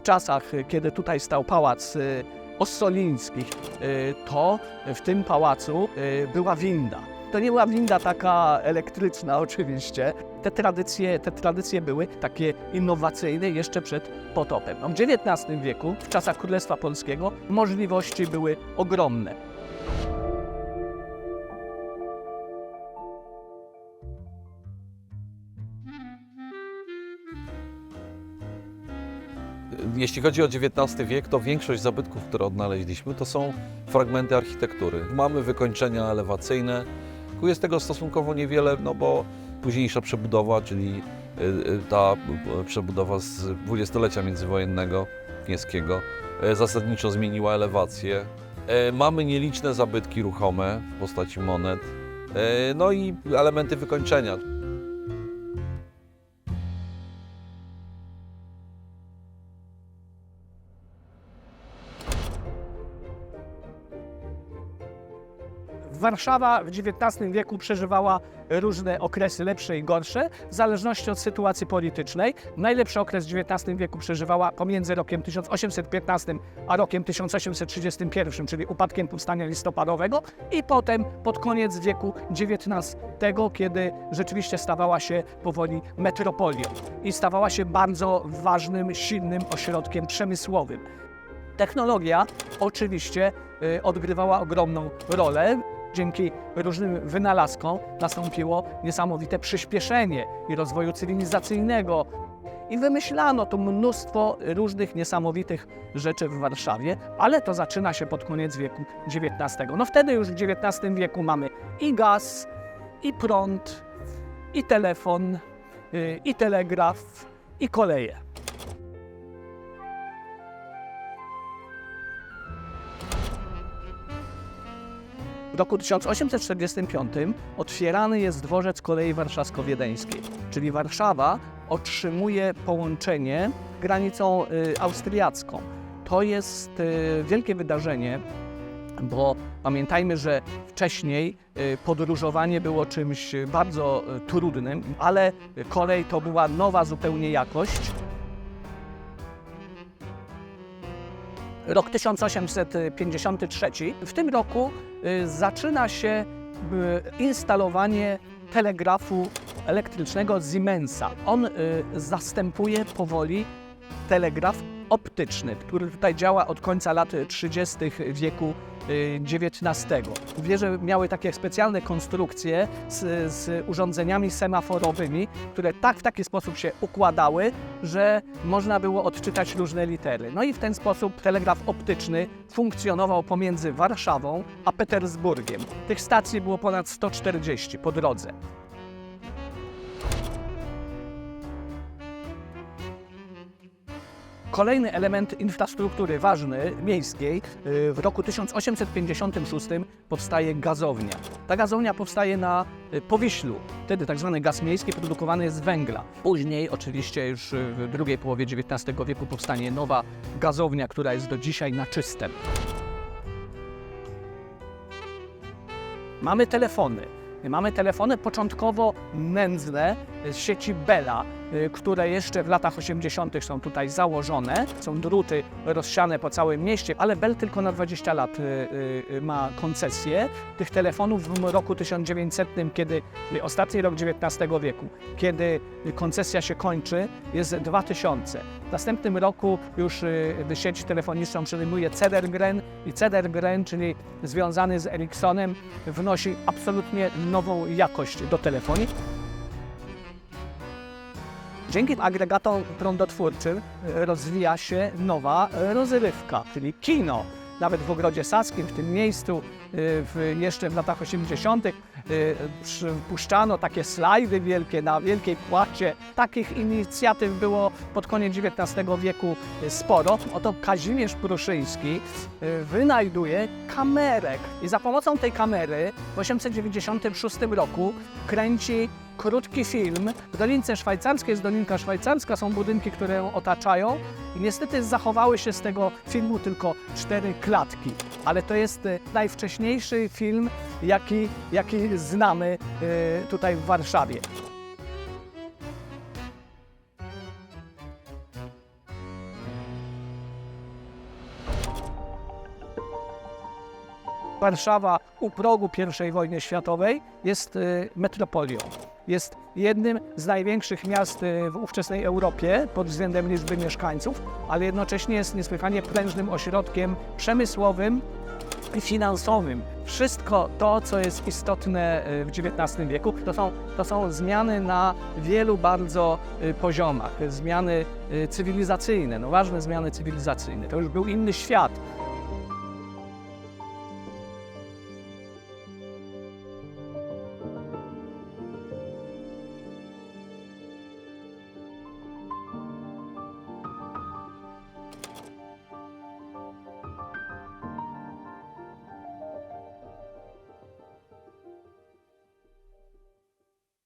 w czasach, y, kiedy tutaj stał pałac y, Ossolińskich, y, to w tym pałacu była winda. To nie była winda taka elektryczna oczywiście. Te tradycje, te tradycje były takie innowacyjne jeszcze przed potopem. No, w XIX wieku, w czasach Królestwa Polskiego, możliwości były ogromne. Jeśli chodzi o XIX wiek, to większość zabytków, które odnaleźliśmy, to są fragmenty architektury. Mamy wykończenia elewacyjne. Jest tego stosunkowo niewiele, no bo późniejsza przebudowa, czyli y, y, ta y, przebudowa z dwudziestolecia międzywojennego niskiego, y, zasadniczo zmieniła elewację. Mamy nieliczne zabytki ruchome w postaci monet, no i elementy wykończenia. Warszawa w XIX wieku przeżywała różne okresy lepsze i gorsze, w zależności od sytuacji politycznej. Najlepszy okres w XIX wieku przeżywała pomiędzy rokiem 1815 a rokiem 1831, czyli upadkiem powstania listopadowego i potem pod koniec wieku XIX, kiedy rzeczywiście stawała się powoli metropolią i stawała się bardzo ważnym, silnym ośrodkiem przemysłowym. Technologia oczywiście y, odgrywała ogromną rolę. Dzięki różnym wynalazkom nastąpiło niesamowite przyspieszenie i rozwoju cywilizacyjnego. I wymyślano tu mnóstwo różnych niesamowitych rzeczy w Warszawie, ale to zaczyna się pod koniec wieku XIX. No wtedy już w XIX wieku mamy i gaz, i prąd, i telefon, y, i telegraf, i koleje. Roku 1845 otwierany jest dworzec kolei warszawsko-wiedeńskiej, czyli Warszawa otrzymuje połączenie granicą y, austriacką. To jest y, wielkie wydarzenie, bo pamiętajmy, że wcześniej y, podróżowanie było czymś bardzo trudnym, ale kolej to była nowa zupełnie jakość. Rok 1853. W tym roku y, zaczyna się y, instalowanie telegrafu elektrycznego Siemensa. On y, zastępuje powoli telegraf optyczny, który tutaj działa od końca lat 30. wieku y, XIX. Wieże miały takie specjalne konstrukcje z, z urządzeniami semaforowymi, które tak w taki sposób się układały, że można było odczytać różne litery. No i w ten sposób telegraf optyczny funkcjonował pomiędzy Warszawą a Petersburgiem. Tych stacji było ponad 140 po drodze. Kolejny element infrastruktury ważny, miejskiej, y, w roku 1856 powstaje gazownia. Ta gazownia powstaje na y, Powiślu. Wtedy tak zwany gaz miejski produkowany jest z węgla. Później, oczywiście już y, w drugiej połowie XIX wieku powstanie nowa gazownia, która jest do dzisiaj na czystem. Mamy telefony. Mamy telefony początkowo nędzne z sieci Bella, y, które jeszcze w latach 80. są tutaj założone. Są druty rozsiane po całym mieście, ale Bell tylko na 20 lat y, y, ma koncesję tych telefonów w roku 1900, kiedy ostatni rok XIX wieku, kiedy koncesja się kończy, jest 2000. W następnym roku już sieć telefoniczną przejmuje Cedergren i Cedergren, czyli związany z Ericssonem, wnosi absolutnie nową jakość do telefonii. Dzięki agregatom prądotwórczym y, rozwija się nowa y, rozrywka, czyli kino. Nawet w Ogrodzie Saskim, w tym miejscu, y, w, jeszcze w latach 80. y, puszczano takie slajdy wielkie na wielkiej płacie. Takich inicjatyw było pod koniec XIX wieku sporo. Oto Kazimierz Pruszyński y, wynajduje kamerę i za pomocą tej kamery w 1896 roku kręci krótki film. W Dolince Szwajcarskiej jest Dolinka Szwajcarska, są budynki, które ją otaczają i niestety zachowały się z tego filmu tylko cztery klatki. Ale to jest e, najwcześniejszy film, jaki, jaki znamy e, tutaj w Warszawie. Warszawa u progu I wojny światowej jest e, metropolią. Jest jednym z największych miast e, w ówczesnej Europie pod względem liczby mieszkańców, ale jednocześnie jest niesłychanie prężnym ośrodkiem przemysłowym i finansowym. Wszystko to, co jest istotne e, w XIX wieku, to są, to są zmiany na wielu bardzo poziomach. Zmiany cywilizacyjne, no ważne zmiany cywilizacyjne. To już był inny świat.